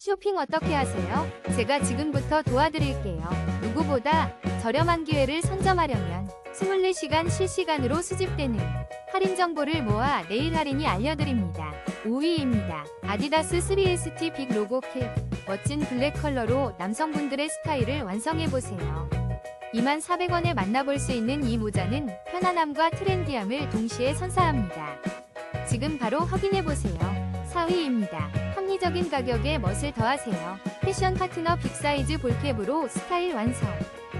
쇼핑 어떻게 하세요? 제가 지금부터 도와드릴게요. 누구보다 저렴한 기회를 선점하려면 24시간 실시간으로 수집되는 할인 정보를 모아 내일 할인이 알려드립니다. 5위입니다. 아디다스 3ST 빅 로고 캡. 멋진 블랙 컬러로 남성분들의 스타일을 완성해보세요. 24,400원에 만나볼 수 있는 이 모자는 편안함과 트렌디함을 동시에 선사합니다. 지금 바로 확인해보세요. 4위입니다. 합리적인 가격에 멋을 더하세요. 패션 파트너 빅사이즈 볼캡으로 스타일 완성.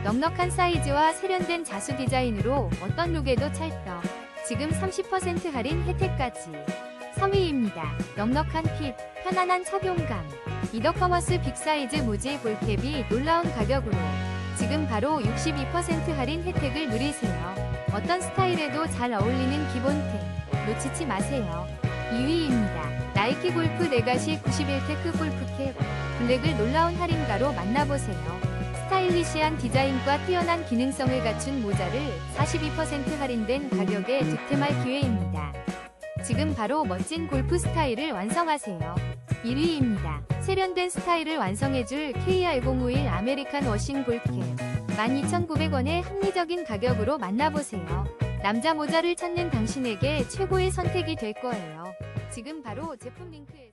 넉넉한 사이즈와 세련된 자수 디자인으로 어떤 룩에도 찰떡. 지금 30% 할인 혜택까지. 3위입니다. 넉넉한 핏, 편안한 착용감. 이더커머스 빅사이즈 무지 볼캡이 놀라운 가격으로 지금 바로 62% 할인 혜택을 누리세요. 어떤 스타일에도 잘 어울리는 기본템. 놓치지 마세요. 2위입니다. 나이키 골프 레가시 91테크 골프캡. 블랙을 놀라운 할인가로 만나보세요. 스타일리시한 디자인과 뛰어난 기능성을 갖춘 모자를 42% 할인된 가격에 득템할 기회입니다. 지금 바로 멋진 골프 스타일을 완성하세요. 1위입니다. 세련된 스타일을 완성해줄 KR051 아메리칸 워싱 볼캡. 12,900원의 합리적인 가격으로 만나보세요. 남자 모자를 찾는 당신에게 최고의 선택이 될 거예요. 지금 바로 제품 링크에